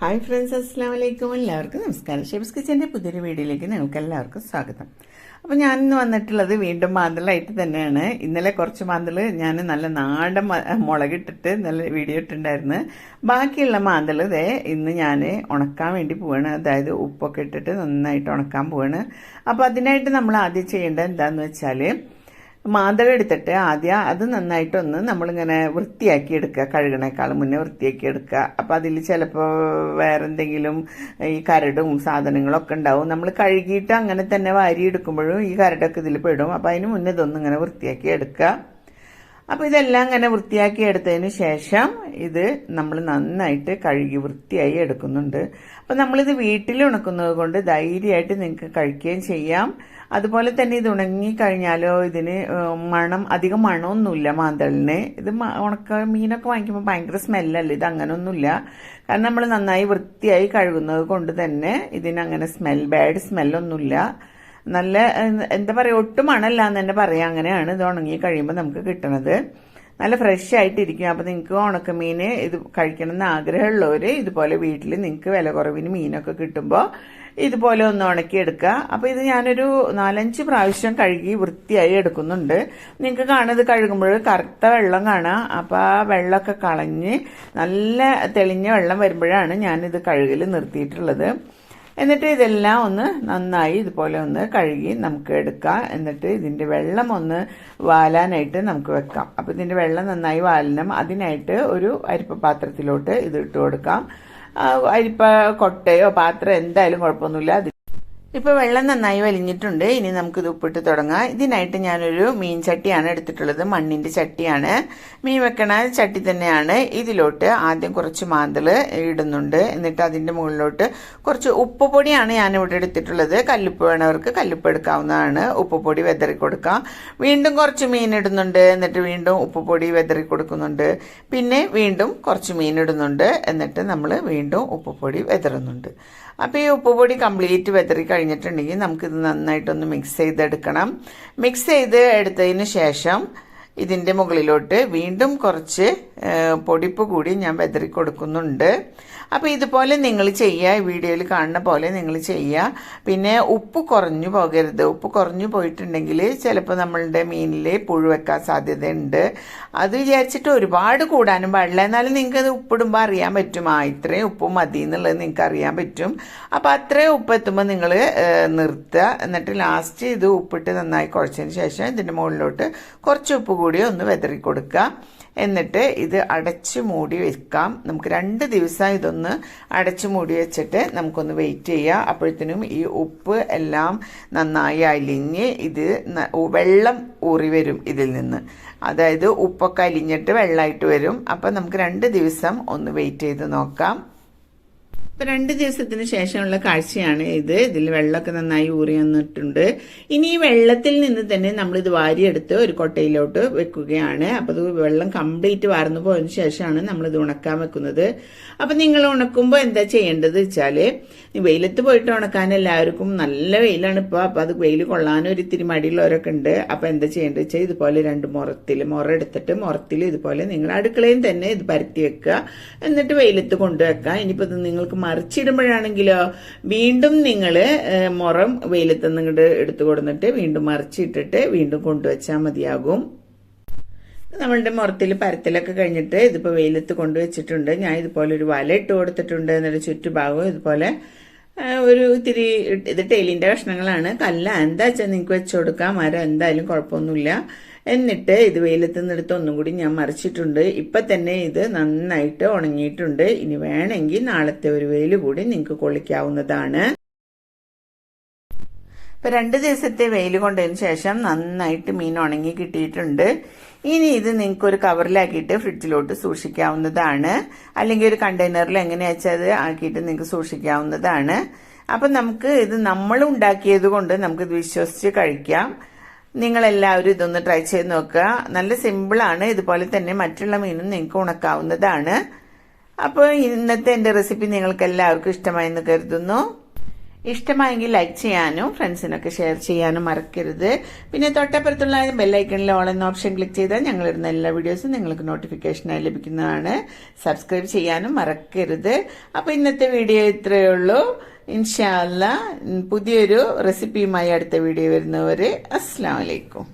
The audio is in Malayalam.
ഹായ് ഫ്രണ്ട്സ് അസ്സാം വലൈക്കും എല്ലാവർക്കും നമസ്കാരം. ഷെബ്സ് കിച്ചന്റെ പുതിയൊരു വീഡിയോയിലേക്ക് നിങ്ങൾക്ക് എല്ലാവർക്കും സ്വാഗതം. അപ്പോൾ ഞാൻ ഇന്ന് വന്നിട്ടുള്ളത് വീണ്ടും മാന്തളായിട്ട് തന്നെയാണ്. ഇന്നലെ കുറച്ച് മാന്തൾ ഞാൻ നല്ല നാടൻ മുളകിട്ടിട്ട് നല്ല വീഡിയോ ഇട്ടിട്ടുണ്ടായിരുന്നു. ബാക്കിയുള്ള മാന്തൾ ഇതേ ഇന്ന് ഞാൻ ഉണക്കാൻ വേണ്ടി പോവാണ്. അതായത് ഉപ്പൊക്കെ ഇട്ടിട്ട് നന്നായിട്ട് ഉണക്കാൻ പോവാണ്. അപ്പോൾ അതിനായിട്ട് നമ്മൾ ആദ്യം ചെയ്യേണ്ടത് എന്താണെന്ന് വെച്ചാൽ മാതളം എടുത്തിട്ട് ആദ്യം അത് നന്നായിട്ടൊന്ന് നമ്മളിങ്ങനെ വൃത്തിയാക്കി എടുക്കുക. കഴുകണേക്കാളും മുന്നേ വൃത്തിയാക്കി എടുക്കുക. അപ്പം അതിൽ ചിലപ്പോൾ വേറെ എന്തെങ്കിലും ഈ കരടും സാധനങ്ങളൊക്കെ ഉണ്ടാവും. നമ്മൾ കഴുകിയിട്ട് അങ്ങനെ തന്നെ വാരി എടുക്കുമ്പോഴും ഈ കരടൊക്കെ ഇതിൽ പെടും. അപ്പം അതിന് മുന്നേ ഇതൊന്നും ഇങ്ങനെ വൃത്തിയാക്കി എടുക്കുക. അപ്പോൾ ഇതെല്ലാം ഇങ്ങനെ വൃത്തിയാക്കി എടുത്തതിന് ശേഷം ഇത് നമ്മൾ നന്നായിട്ട് കഴുകി വൃത്തിയായി എടുക്കുന്നുണ്ട്. അപ്പോൾ നമ്മളിത് വീട്ടിൽ ഉണക്കുന്നത് കൊണ്ട് ധൈര്യമായിട്ട് നിങ്ങൾക്ക് കഴിക്കുകയും ചെയ്യാം. അതുപോലെ തന്നെ ഇത് ഉണങ്ങി കഴിഞ്ഞാലോ ഇതിന് മണം അധികം മണമൊന്നുമില്ല മാന്തളിന്. ഇത് ഉണക്ക മീനൊക്കെ വാങ്ങിക്കുമ്പോൾ ഭയങ്കര സ്മെല്ലല്ല? ഇത് അങ്ങനെയൊന്നുമില്ല കാരണം നമ്മൾ നന്നായി വൃത്തിയായി കഴുകുന്നത് കൊണ്ട് തന്നെ ഇതിനങ്ങനെ സ്മെൽ ബാഡ് സ്മെല്ലൊന്നുമില്ല. നല്ല എന്താ പറയുക ഒട്ടും മണല്ല എന്ന് തന്നെ പറയാം. അങ്ങനെയാണ് ഇത് ഉണങ്ങി കഴിയുമ്പോൾ നമുക്ക് കിട്ടണത്. നല്ല ഫ്രഷ് ആയിട്ടിരിക്കും. അപ്പോൾ നിങ്ങൾക്ക് ഉണക്കമീൻ ഇത് കഴിക്കണം എന്ന് ആഗ്രഹമുള്ളവർ ഇതുപോലെ വീട്ടിൽ നിങ്ങൾക്ക് വില കുറവിന് മീനൊക്കെ കിട്ടുമ്പോൾ ഇതുപോലെ ഒന്ന് ഉണക്കിയെടുക്കുക. അപ്പോൾ ഇത് ഞാനൊരു നാലഞ്ച് പ്രാവശ്യം കഴുകി വൃത്തിയായി എടുക്കുന്നുണ്ട്. നിങ്ങൾക്ക് കാണുന്നത് കഴുകുമ്പോൾ കറുത്ത വെള്ളം കാണാം. അപ്പോൾ ആ വെള്ളമൊക്കെ കളഞ്ഞ് നല്ല തെളിഞ്ഞ വെള്ളം വരുമ്പോഴാണ് ഞാനിത് കഴുകൽ നിർത്തിയിട്ടുള്ളത്. എന്നിട്ട് ഇതെല്ലാം ഒന്ന് നന്നായി ഇതുപോലെ ഒന്ന് കഴുകി നമുക്ക് എടുക്കാം. എന്നിട്ട് ഇതിന്റെ വെള്ളം ഒന്ന് വാലാനായിട്ട് നമുക്ക് വെക്കാം. അപ്പോൾ ഇതിന്റെ വെള്ളം നന്നായി വാലണം. അതിനായിട്ട് ഒരു അരിപ്പ പാത്രത്തിലോട്ട് ഇത് ഇട്ട് കൊടുക്കാം. അരിപ്പ കൊട്ടയോ പാത്രം എന്തായാലും കുഴപ്പമൊന്നുമില്ല. അത് ഇപ്പൊ വെള്ളം നന്നായി വലിഞ്ഞിട്ടുണ്ട്. ഇനി നമുക്കിത് ഉപ്പിട്ട് തുടങ്ങാം. ഇതിനായിട്ട് ഞാനൊരു മീൻ ചട്ടിയാണ് എടുത്തിട്ടുള്ളത്. മണ്ണിന്റെ ചട്ടിയാണ്. മീൻ വെക്കണ ചട്ടി തന്നെയാണ്. ഇതിലോട്ട് ആദ്യം കുറച്ച് മാന്തൾ ഇടുന്നുണ്ട്. എന്നിട്ട് അതിന്റെ മുകളിലോട്ട് കുറച്ച് ഉപ്പ് പൊടിയാണ് ഞാൻ ഇവിടെ എടുത്തിട്ടുള്ളത്. കല്ലുപ്പ് വേണവർക്ക് കല്ലുപ്പ് എടുക്കാവുന്നതാണ്. ഉപ്പ് പൊടി വെതറി കൊടുക്കാം. വീണ്ടും കുറച്ച് മീൻ ഇടുന്നുണ്ട്. എന്നിട്ട് വീണ്ടും ഉപ്പ് പൊടി വെതറി കൊടുക്കുന്നുണ്ട്. പിന്നെ വീണ്ടും കുറച്ച് മീൻ ഇടുന്നുണ്ട്. എന്നിട്ട് നമ്മൾ വീണ്ടും ഉപ്പ് പൊടി വെതറുന്നുണ്ട്. അപ്പോൾ ഈ ഉപ്പുപൊടി കംപ്ലീറ്റ് വെതറി കഴിഞ്ഞിട്ടുണ്ടെങ്കിൽ നമുക്കിത് നന്നായിട്ടൊന്ന് മിക്സ് ചെയ്തെടുക്കണം. മിക്സ് ചെയ്ത് എടുത്തതിന് ശേഷം ഇതിന്റെ മുകളിലോട്ട് വീണ്ടും കുറച്ച് പൊടിപ്പ് കൂടി ഞാൻ വെതറി കൊടുക്കുന്നുണ്ട്. അപ്പോൾ ഇതുപോലെ നിങ്ങൾ ചെയ്യുക ഈ വീഡിയോയിൽ കാണുന്ന പോലെ നിങ്ങൾ ചെയ്യുക. പിന്നെ ഉപ്പ് കുറഞ്ഞു പോകരുത്. ഉപ്പ് കുറഞ്ഞു പോയിട്ടുണ്ടെങ്കിൽ ചിലപ്പോൾ നമ്മളുടെ മീനിൽ പുഴു വെക്കാൻ സാധ്യതയുണ്ട്. അത് വിചാരിച്ചിട്ട് ഒരുപാട് കൂടാനും പാടില്ല. എന്നാലും നിങ്ങൾക്ക് അത് ഉപ്പിടുമ്പോൾ അറിയാൻ പറ്റും. ആ ഇത്രയും ഉപ്പ് മതി എന്നുള്ളത് നിങ്ങൾക്ക് അറിയാൻ പറ്റും. അപ്പോൾ അത്രയും ഉപ്പ് എത്തുമ്പോൾ നിങ്ങൾ നിർത്തുക. എന്നിട്ട് ലാസ്റ്റ് ഇത് ഉപ്പിട്ട് നന്നായി കുഴച്ചതിന് ശേഷം ഇതിന്റെ മുകളിലോട്ട് കുറച്ച് ഉപ്പ് കൂടി ഒന്ന് വെതറി കൊടുക്കുക. എന്നിട്ട് ഇത് അടച്ച് മൂടി വെക്കാം. നമുക്ക് രണ്ട് ദിവസം ഇതൊന്ന് അടച്ച് മൂടി വെച്ചിട്ട് നമുക്കൊന്ന് വെയിറ്റ് ചെയ്യാം. അപ്പോഴത്തേനും ഈ ഉപ്പ് എല്ലാം നന്നായി അലിഞ്ഞ് ഇത് വെള്ളം ഊറി വരും ഇതിൽ നിന്ന്. അതായത് ഉപ്പൊക്കെ അലിഞ്ഞിട്ട് വെള്ളമായിട്ട് വരും. അപ്പം നമുക്ക് രണ്ട് ദിവസം ഒന്ന് വെയിറ്റ് ചെയ്ത് നോക്കാം. ഇപ്പൊ രണ്ട് ദിവസത്തിന് ശേഷമുള്ള കാഴ്ചയാണ് ഇത്. ഇതിൽ വെള്ളമൊക്കെ നന്നായി ഊറി വന്നിട്ടുണ്ട്. ഇനി ഈ വെള്ളത്തിൽ നിന്ന് തന്നെ നമ്മൾ ഇത് വാരിയെടുത്ത് ഒരു കൊട്ടയിലോട്ട് വെക്കുകയാണ്. അപ്പൊ ഇത് വെള്ളം കംപ്ലീറ്റ് വാർന്നു പോയതിനു ശേഷമാണ് നമ്മൾ ഇത് ഉണക്കാൻ വെക്കുന്നത്. അപ്പൊ നിങ്ങൾ ഉണക്കുമ്പോൾ എന്താ ചെയ്യേണ്ടത് വെച്ചാൽ ഈ വെയിലത്ത് പോയിട്ട് ഉണക്കാൻ എല്ലാവർക്കും നല്ല വെയിലാണ് ഇപ്പൊ. അപ്പൊ അത് വെയിൽ കൊള്ളാനും ഒരു ഇത്തിരി മടിയുള്ളവരൊക്കെ ഉണ്ട്. അപ്പൊ എന്താ ചെയ്യേണ്ടത് വെച്ചാൽ ഇതുപോലെ രണ്ട് മുറത്തിൽ മുറ എടുത്തിട്ട് മുറത്തിൽ ഇതുപോലെ നിങ്ങൾ അടുക്കളയിൽ തന്നെ ഇത് പരത്തി വെക്കുക. എന്നിട്ട് വെയിലത്ത് കൊണ്ടുവെക്കുക ഇനിയിപ്പോൾ ഇത് നിങ്ങൾക്ക് മറിച്ചിടുമ്പോഴാണെങ്കിലോ വീണ്ടും നിങ്ങൾ മുറം വെയിലത്ത് നിങ്ങോട്ട് എടുത്തു കൊടുത്തിട്ട് വീണ്ടും മറിച്ചിട്ടിട്ട് വീണ്ടും കൊണ്ടുവച്ചാൽ മതിയാകും. നമ്മളുടെ മുറത്തിൽ പരത്തലൊക്കെ കഴിഞ്ഞിട്ട് ഇതിപ്പോൾ വെയിലത്ത് കൊണ്ടുവച്ചിട്ടുണ്ട്. ഞാൻ ഇതുപോലെ ഒരു വല ഇട്ട് കൊടുത്തിട്ടുണ്ട് എന്നൊരു ചുറ്റുഭാഗവും ഇതുപോലെ ഒരു ഇത്തിരി ഇത് ടെയിലിന്റെ കഷ്ണങ്ങളാണ്. കല്ല എന്താ വെച്ചാൽ നിങ്ങൾക്ക് വെച്ചു കൊടുക്കാം. മരം എന്തായാലും കുഴപ്പമൊന്നുമില്ല. എന്നിട്ട് ഇത് വെയിലത്ത് നിന്നെടുത്ത് ഒന്നും കൂടി ഞാൻ മറിച്ചിട്ടുണ്ട്. ഇപ്പൊ തന്നെ ഇത് നന്നായിട്ട് ഉണങ്ങിയിട്ടുണ്ട്. ഇനി വേണമെങ്കിൽ നാളത്തെ ഒരു വെയിൽ കൂടി നിങ്ങൾക്ക് കൊള്ളിക്കാവുന്നതാണ്. ഇപ്പൊ രണ്ട് ദിവസത്തെ വെയിൽ കൊണ്ടതിന് ശേഷം നന്നായിട്ട് മീൻ ഉണങ്ങി കിട്ടിയിട്ടുണ്ട്. ഇനി ഇത് നിങ്ങൾക്ക് ഒരു കവറിലാക്കിയിട്ട് ഫ്രിഡ്ജിലോട്ട് സൂക്ഷിക്കാവുന്നതാണ്. അല്ലെങ്കിൽ ഒരു കണ്ടെയ്നറിൽ എങ്ങനെയാ വെച്ചാൽ ആക്കിയിട്ട് നിങ്ങൾക്ക് സൂക്ഷിക്കാവുന്നതാണ്. അപ്പം നമുക്ക് ഇത് നമ്മൾ ഉണ്ടാക്കിയത് കൊണ്ട് നമുക്കിത് വിശ്വസിച്ച് കഴിക്കാം. നിങ്ങളെല്ലാവരും ഇതൊന്ന് ട്രൈ ചെയ്ത് നോക്കുക. നല്ല സിമ്പിളാണ് ഇതുപോലെ തന്നെ മറ്റുള്ള മീനും നിങ്ങൾക്ക് ഉണക്കാവുന്നതാണ്. അപ്പോൾ ഇന്നത്തെ എന്റെ റെസിപ്പി നിങ്ങൾക്ക് എല്ലാവർക്കും ഇഷ്ടമായെന്ന് കരുതുന്നു. ഇഷ്ടമായെങ്കിൽ ലൈക്ക് ചെയ്യാനും ഫ്രണ്ട്സിനൊക്കെ ഷെയർ ചെയ്യാനും മറക്കരുത്. പിന്നെ തൊട്ടപ്പുറത്തുള്ള ബെല്ലൈക്കണിൽ ഓൾ എന്ന ഓപ്ഷൻ ക്ലിക്ക് ചെയ്താൽ ഞങ്ങളിടുന്ന എല്ലാ വീഡിയോസും നിങ്ങൾക്ക് നോട്ടിഫിക്കേഷനായി ലഭിക്കുന്നതാണ്. സബ്സ്ക്രൈബ് ചെയ്യാനും മറക്കരുത്. അപ്പോൾ ഇന്നത്തെ വീഡിയോ ഇത്രയേ ഉള്ളൂ. ഇൻഷാല്ല പുതിയൊരു റെസിപ്പിയുമായി അടുത്ത വീഡിയോ വരുന്നവരെ അസ്സാം വലൈക്കും